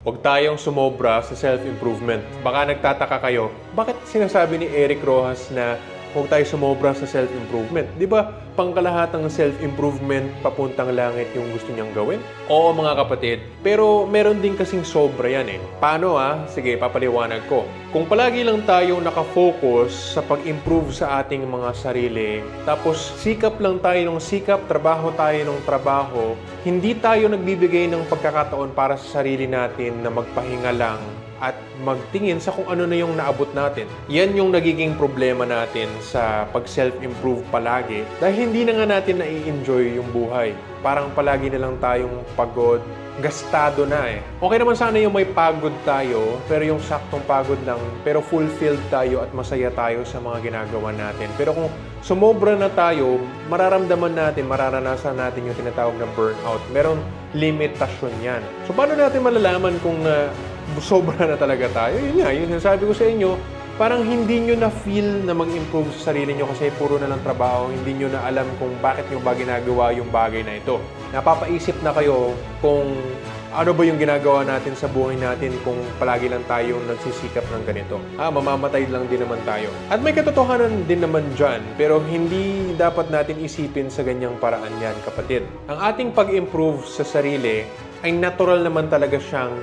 Huwag tayong sumobra sa self-improvement. Baka nagtataka kayo, bakit sinasabi ni Eric Rojas na huwag tayo sumobra sa self-improvement? Di ba, pangkalahatang self-improvement, papuntang langit yung gusto niyang gawin? Oo mga kapatid, pero meron din kasing sobra yan eh. Paano ah? Sige, papaliwanag ko. Kung palagi lang tayong nakafocus sa pag-improve sa ating mga sarili, tapos sikap lang tayo ng sikap, trabaho tayo ng trabaho, hindi tayo nagbibigay ng pagkakataon para sa sarili natin na magpahinga lang at magtingin sa kung ano na yung naabot natin. Yan yung nagiging problema natin sa pag-self-improve palagi dahil hindi na nga natin nai-enjoy yung buhay. Parang palagi na lang tayong pagod, gastado na eh. Okay naman sana yung may pagod tayo, pero yung saktong pagod lang, pero fulfilled tayo at masaya tayo sa mga ginagawa natin. Pero kung sumobra na tayo, mararamdaman natin, mararanasan natin yung tinatawag na burnout. Meron limitasyon yan. So paano natin malalaman kung uh, sobra na talaga tayo? Yun nga, yun sinasabi ko sa inyo, parang hindi nyo na feel na mag-improve sa sarili nyo kasi puro na lang trabaho, hindi nyo na alam kung bakit nyo ba ginagawa yung bagay na ito. Napapaisip na kayo kung ano ba yung ginagawa natin sa buhay natin kung palagi lang tayong nagsisikap ng ganito? Ah, mamamatay lang din naman tayo. At may katotohanan din naman dyan, pero hindi dapat natin isipin sa ganyang paraan yan, kapatid. Ang ating pag-improve sa sarili ay natural naman talaga siyang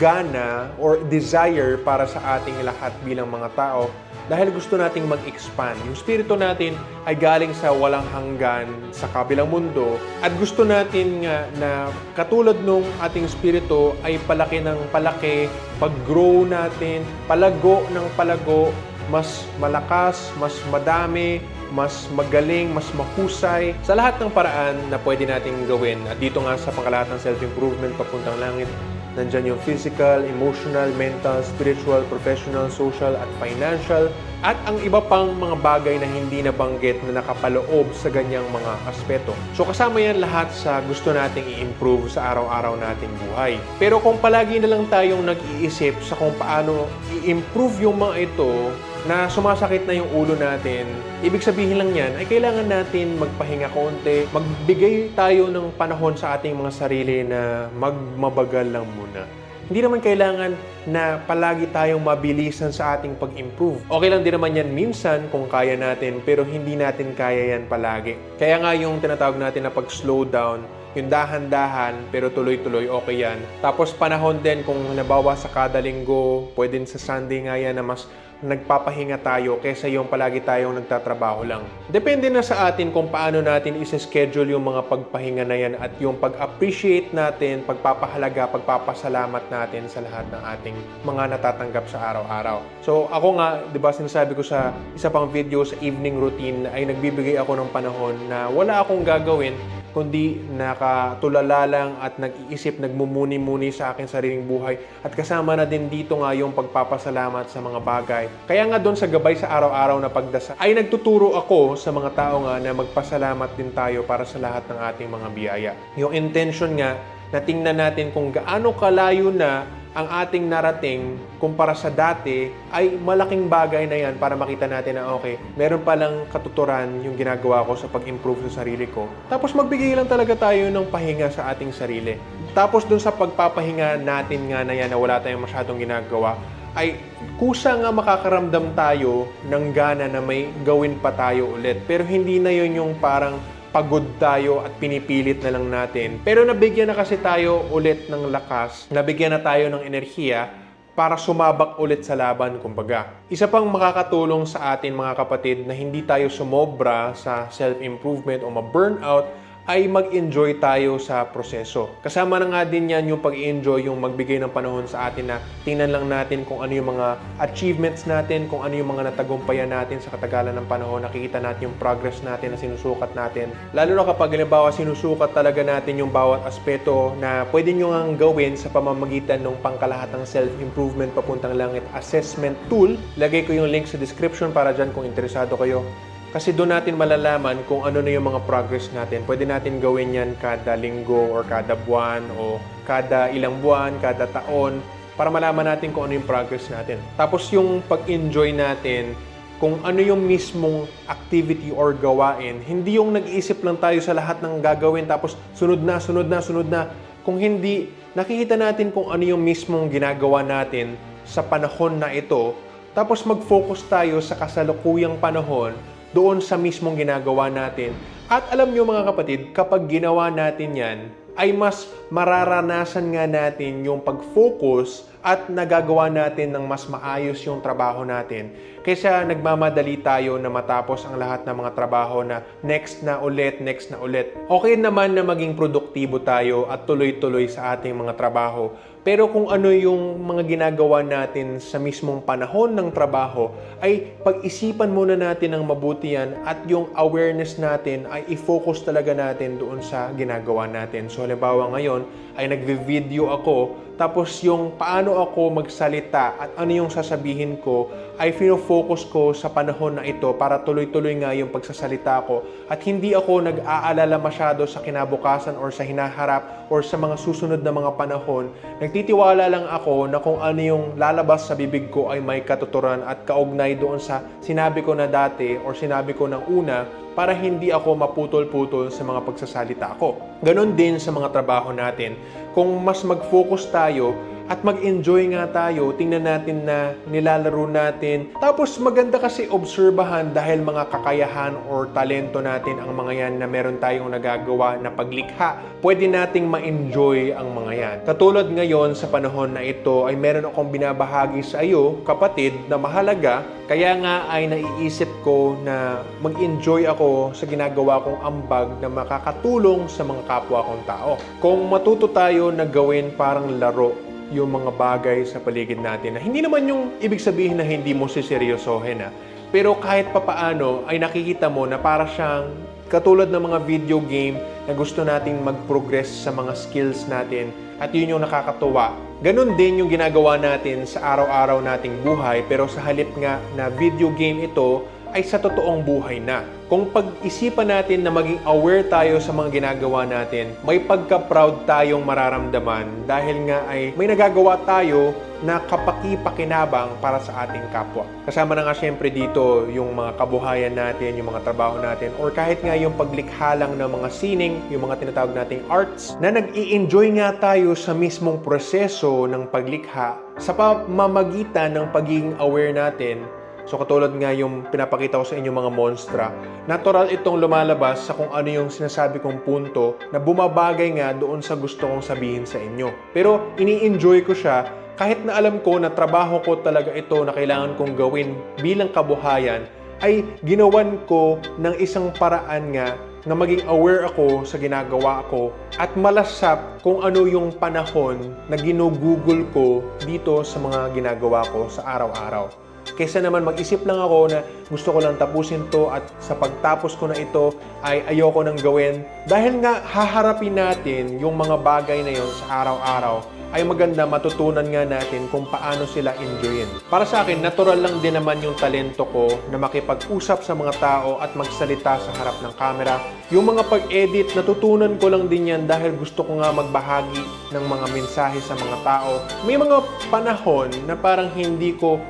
gana or desire para sa ating lahat bilang mga tao dahil gusto nating mag-expand. Yung spirito natin ay galing sa walang hanggan sa kabilang mundo at gusto natin nga na katulad nung ating spirito ay palaki ng palaki, pag-grow natin, palago ng palago, mas malakas, mas madami, mas magaling, mas mahusay sa lahat ng paraan na pwede nating gawin. At dito nga sa pangkalahat ng self-improvement papuntang langit, Nandyan yung physical, emotional, mental, spiritual, professional, social, at financial. At ang iba pang mga bagay na hindi nabanggit na nakapaloob sa ganyang mga aspeto. So kasama yan lahat sa gusto nating i-improve sa araw-araw nating buhay. Pero kung palagi na lang tayong nag-iisip sa kung paano i-improve yung mga ito na sumasakit na yung ulo natin, ibig sabihin lang yan ay kailangan natin magpahinga konti, magbigay tayo ng panahon sa ating mga sarili na magmabagal lang muna. Hindi naman kailangan na palagi tayong mabilisan sa ating pag-improve. Okay lang din naman yan minsan kung kaya natin, pero hindi natin kaya yan palagi. Kaya nga yung tinatawag natin na pag-slow down, yung dahan-dahan pero tuloy-tuloy okay yan. Tapos panahon din kung nabawa sa kada linggo, pwede sa Sunday nga yan na mas nagpapahinga tayo kaysa yung palagi tayong nagtatrabaho lang. Depende na sa atin kung paano natin isa-schedule yung mga pagpahinga na yan at yung pag-appreciate natin, pagpapahalaga, pagpapasalamat natin sa lahat ng ating mga natatanggap sa araw-araw. So ako nga, di ba sinasabi ko sa isa pang video sa evening routine ay nagbibigay ako ng panahon na wala akong gagawin kundi nakatulala lang at nag-iisip, nagmumuni-muni sa aking sariling buhay. At kasama na din dito nga yung pagpapasalamat sa mga bagay. Kaya nga doon sa gabay sa araw-araw na pagdasal, ay nagtuturo ako sa mga tao nga na magpasalamat din tayo para sa lahat ng ating mga biyaya. Yung intention nga na tingnan natin kung gaano kalayo na ang ating narating kumpara sa dati ay malaking bagay na yan para makita natin na okay, meron palang katuturan yung ginagawa ko sa pag-improve sa sarili ko. Tapos magbigay lang talaga tayo ng pahinga sa ating sarili. Tapos dun sa pagpapahinga natin nga na yan na wala tayong masyadong ginagawa, ay kusa nga makakaramdam tayo ng gana na may gawin pa tayo ulit. Pero hindi na yun yung parang pagod tayo at pinipilit na lang natin. Pero nabigyan na kasi tayo ulit ng lakas, nabigyan na tayo ng enerhiya para sumabak ulit sa laban, kumbaga. Isa pang makakatulong sa atin mga kapatid na hindi tayo sumobra sa self-improvement o ma-burnout ay mag-enjoy tayo sa proseso. Kasama na nga din yan yung pag-enjoy, yung magbigay ng panahon sa atin na tingnan lang natin kung ano yung mga achievements natin, kung ano yung mga natagumpayan natin sa katagalan ng panahon, nakikita natin yung progress natin na sinusukat natin. Lalo na kapag halimbawa sinusukat talaga natin yung bawat aspeto na pwede nyo nga gawin sa pamamagitan ng pangkalahatang self-improvement papuntang langit assessment tool. Lagay ko yung link sa description para dyan kung interesado kayo. Kasi doon natin malalaman kung ano na yung mga progress natin. Pwede natin gawin yan kada linggo or kada buwan o kada ilang buwan, kada taon para malaman natin kung ano yung progress natin. Tapos yung pag-enjoy natin, kung ano yung mismong activity or gawain, hindi yung nag-iisip lang tayo sa lahat ng gagawin tapos sunod na, sunod na, sunod na. Kung hindi nakikita natin kung ano yung mismong ginagawa natin sa panahon na ito, tapos mag-focus tayo sa kasalukuyang panahon doon sa mismong ginagawa natin. At alam nyo mga kapatid, kapag ginawa natin yan, ay mas mararanasan nga natin yung pag-focus at nagagawa natin ng mas maayos yung trabaho natin. Kaysa nagmamadali tayo na matapos ang lahat ng mga trabaho na next na ulit, next na ulit. Okay naman na maging produktibo tayo at tuloy-tuloy sa ating mga trabaho. Pero kung ano yung mga ginagawa natin sa mismong panahon ng trabaho, ay pag-isipan muna natin ng mabuti yan at yung awareness natin ay i-focus talaga natin doon sa ginagawa natin. So halimbawa ngayon ay nagvi-video ako tapos yung paano ako magsalita at ano yung sasabihin ko ay fino-focus ko sa panahon na ito para tuloy-tuloy nga yung pagsasalita ko at hindi ako nag-aalala masyado sa kinabukasan or sa hinaharap or sa mga susunod na mga panahon. Nagtitiwala lang ako na kung ano yung lalabas sa bibig ko ay may katuturan at kaugnay doon sa sinabi ko na dati or sinabi ko ng una para hindi ako maputol-putol sa mga pagsasalita ko. Ganon din sa mga trabaho natin. Kung mas mag-focus tayo at mag-enjoy nga tayo, tingnan natin na nilalaro natin. Tapos maganda kasi obserbahan dahil mga kakayahan or talento natin ang mga yan na meron tayong nagagawa na paglikha. Pwede nating ma-enjoy ang mga yan. Katulad ngayon sa panahon na ito ay meron akong binabahagi sa iyo, kapatid, na mahalaga. Kaya nga ay naiisip ko na mag-enjoy ako sa ginagawa kong ambag na makakatulong sa mga kapwa kong tao. Kung matuto tayo na gawin parang laro yung mga bagay sa paligid natin na hindi naman yung ibig sabihin na hindi mo siseryosohin ha. Pero kahit papaano ay nakikita mo na para siyang katulad ng mga video game na gusto nating mag-progress sa mga skills natin at yun yung nakakatuwa. Ganon din yung ginagawa natin sa araw-araw nating buhay pero sa halip nga na video game ito ay sa totoong buhay na. Kung pag-isipan natin na maging aware tayo sa mga ginagawa natin, may pagka-proud tayong mararamdaman dahil nga ay may nagagawa tayo na kapaki-pakinabang para sa ating kapwa. Kasama na nga syempre dito yung mga kabuhayan natin, yung mga trabaho natin, or kahit nga yung paglikha lang ng mga sining, yung mga tinatawag nating arts, na nag-i-enjoy nga tayo sa mismong proseso ng paglikha sa pamamagitan ng pagiging aware natin So katulad nga yung pinapakita ko sa inyo mga monstra, natural itong lumalabas sa kung ano yung sinasabi kong punto na bumabagay nga doon sa gusto kong sabihin sa inyo. Pero ini-enjoy ko siya kahit na alam ko na trabaho ko talaga ito na kailangan kong gawin bilang kabuhayan, ay ginawan ko ng isang paraan nga na maging aware ako sa ginagawa ko at malasap kung ano yung panahon na ginugugol ko dito sa mga ginagawa ko sa araw-araw. Kaysa naman mag-isip lang ako na gusto ko lang tapusin to at sa pagtapos ko na ito ay ayoko nang gawin. Dahil nga haharapin natin yung mga bagay na yon sa araw-araw ay maganda matutunan nga natin kung paano sila enjoyin. Para sa akin, natural lang din naman yung talento ko na makipag-usap sa mga tao at magsalita sa harap ng camera. Yung mga pag-edit, natutunan ko lang din yan dahil gusto ko nga magbahagi ng mga mensahe sa mga tao. May mga panahon na parang hindi ko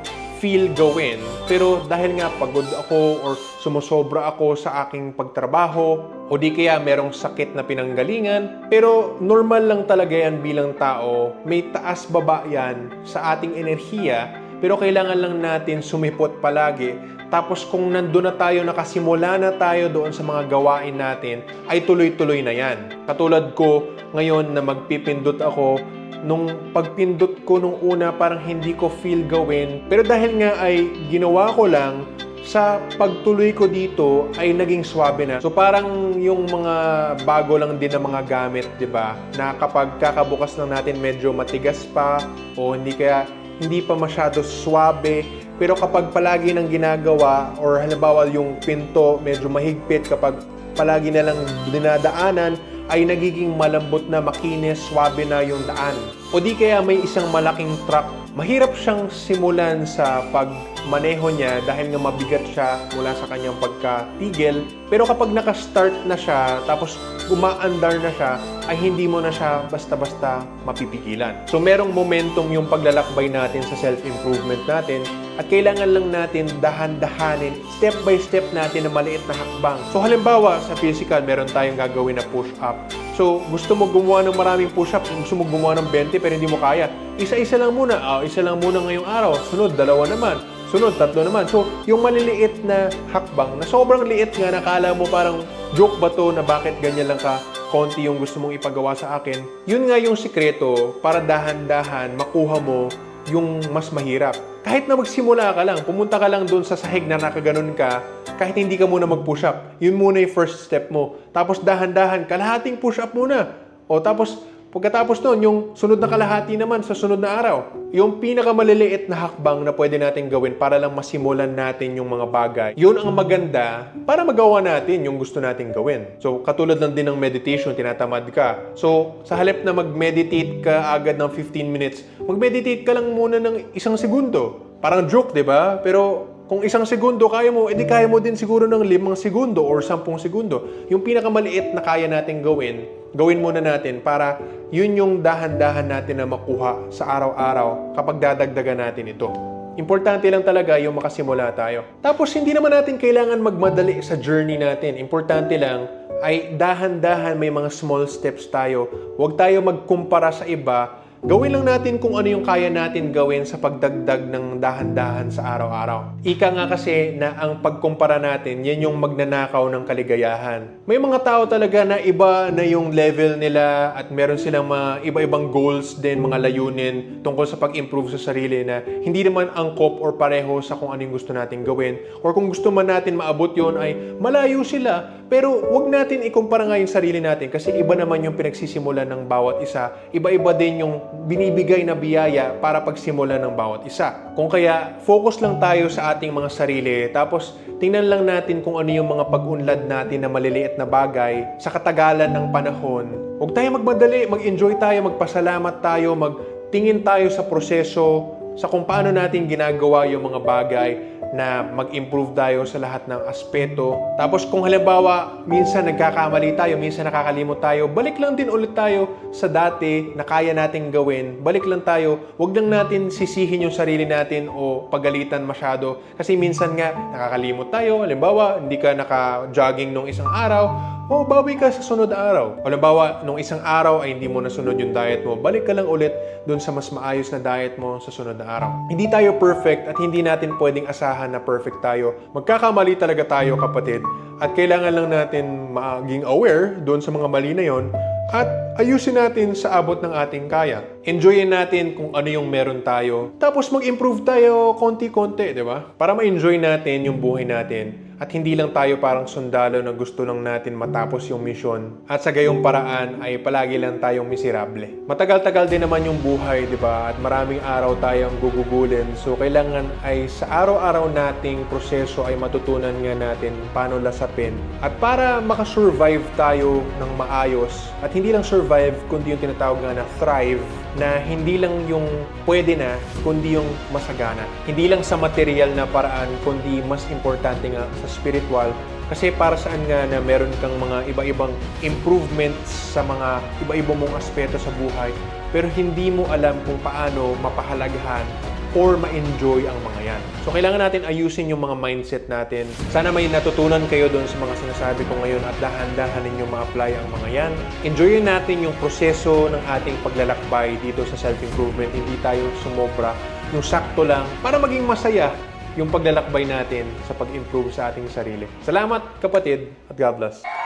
feel gawin. Pero dahil nga pagod ako or sumusobra ako sa aking pagtrabaho o di kaya merong sakit na pinanggalingan, pero normal lang talaga yan bilang tao. May taas baba yan sa ating enerhiya, pero kailangan lang natin sumipot palagi. Tapos kung nandun na tayo, nakasimula na tayo doon sa mga gawain natin, ay tuloy-tuloy na yan. Katulad ko ngayon na magpipindot ako nung pagpindot ko nung una parang hindi ko feel gawin. Pero dahil nga ay ginawa ko lang, sa pagtuloy ko dito ay naging swabe na. So parang yung mga bago lang din na mga gamit, 'di ba? Na kapag kakabukas lang natin medyo matigas pa o hindi kaya hindi pa masyado swabe. Pero kapag palagi nang ginagawa or halimbawa yung pinto medyo mahigpit kapag palagi na lang dinadaanan, ay nagiging malambot na makinis, swabe na yung daan. O di kaya may isang malaking truck, mahirap siyang simulan sa pagmaneho niya dahil nga mabigat siya mula sa kanyang pagkatigil. Pero kapag nakastart na siya, tapos umaandar na siya, ay hindi mo na siya basta-basta mapipigilan. So merong momentum yung paglalakbay natin sa self-improvement natin at kailangan lang natin dahan-dahanin, step by step natin na maliit na hakbang. So halimbawa, sa physical, meron tayong gagawin na push-up. So, gusto mo gumawa ng maraming push-up, gusto mo gumawa ng 20 pero hindi mo kaya. Isa-isa lang muna. Ah, isa lang muna ngayong araw. Sunod, dalawa naman. Sunod, tatlo naman. So, yung maliliit na hakbang na sobrang liit nga, nakala mo parang joke ba to na bakit ganyan lang ka konti yung gusto mong ipagawa sa akin. Yun nga yung sikreto para dahan-dahan makuha mo yung mas mahirap. Kahit na magsimula ka lang, pumunta ka lang doon sa sahig na nakaganon ka, kahit hindi ka muna mag-push up. Yun muna yung first step mo. Tapos dahan-dahan, kalahating push up muna. O tapos, pagkatapos noon, yung sunod na kalahati naman sa sunod na araw. Yung pinakamaliliit na hakbang na pwede natin gawin para lang masimulan natin yung mga bagay. Yun ang maganda para magawa natin yung gusto natin gawin. So, katulad lang din ng meditation, tinatamad ka. So, sa halip na mag-meditate ka agad ng 15 minutes, mag-meditate ka lang muna ng isang segundo. Parang joke, di ba? Pero kung isang segundo kaya mo, edi kaya mo din siguro ng limang segundo or sampung segundo. Yung pinakamaliit na kaya natin gawin, gawin muna natin para yun yung dahan-dahan natin na makuha sa araw-araw kapag dadagdagan natin ito. Importante lang talaga yung makasimula tayo. Tapos hindi naman natin kailangan magmadali sa journey natin. Importante lang ay dahan-dahan may mga small steps tayo. Huwag tayo magkumpara sa iba Gawin lang natin kung ano yung kaya natin gawin sa pagdagdag ng dahan-dahan sa araw-araw. Ika nga kasi na ang pagkumpara natin, yan yung magnanakaw ng kaligayahan. May mga tao talaga na iba na yung level nila at meron silang mga iba-ibang goals din, mga layunin tungkol sa pag-improve sa sarili na hindi naman angkop or pareho sa kung ano yung gusto natin gawin. Or kung gusto man natin maabot yon ay malayo sila, pero wag natin ikumpara nga yung sarili natin kasi iba naman yung pinagsisimulan ng bawat isa. Iba-iba din yung binibigay na biyaya para pagsimulan ng bawat isa. Kung kaya, focus lang tayo sa ating mga sarili, tapos tingnan lang natin kung ano yung mga pag-unlad natin na maliliit na bagay sa katagalan ng panahon. Huwag tayo magmadali, mag-enjoy tayo, magpasalamat tayo, magtingin tayo sa proseso, sa kung paano natin ginagawa yung mga bagay na mag-improve tayo sa lahat ng aspeto. Tapos kung halimbawa, minsan nagkakamali tayo, minsan nakakalimot tayo, balik lang din ulit tayo sa dati na kaya nating gawin. Balik lang tayo. Huwag lang natin sisihin yung sarili natin o pagalitan masyado. Kasi minsan nga, nakakalimot tayo. Halimbawa, hindi ka naka-jogging nung isang araw, o bawi ka sa sunod araw. Halimbawa, nung isang araw ay hindi mo nasunod yung diet mo, balik ka lang ulit dun sa mas maayos na diet mo sa sunod na araw. Hindi tayo perfect at hindi natin pwedeng asahan na perfect tayo. Magkakamali talaga tayo kapatid at kailangan lang natin maging aware dun sa mga mali na yon at ayusin natin sa abot ng ating kaya. Enjoyin natin kung ano yung meron tayo. Tapos mag-improve tayo konti-konti, di ba? Para ma-enjoy natin yung buhay natin. At hindi lang tayo parang sundalo na gusto lang natin matapos yung misyon. At sa gayong paraan ay palagi lang tayong miserable. Matagal-tagal din naman yung buhay, di ba? At maraming araw tayong gugugulin. So kailangan ay sa araw-araw nating proseso ay matutunan nga natin paano lasapin. At para makasurvive tayo ng maayos, at hindi lang survive, kundi yung tinatawag nga na thrive, na hindi lang yung pwede na, kundi yung masagana. Hindi lang sa material na paraan, kundi mas importante nga sa spiritual. Kasi para saan nga na meron kang mga iba-ibang improvements sa mga iba-ibang mong aspeto sa buhay, pero hindi mo alam kung paano mapahalagahan or ma-enjoy ang mga yan. So, kailangan natin ayusin yung mga mindset natin. Sana may natutunan kayo doon sa mga sinasabi ko ngayon at dahan-dahan ninyo ma-apply ang mga yan. Enjoyin natin yung proseso ng ating paglalakbay dito sa self-improvement. Hindi tayo sumobra. Yung sakto lang para maging masaya yung paglalakbay natin sa pag-improve sa ating sarili. Salamat kapatid at God bless.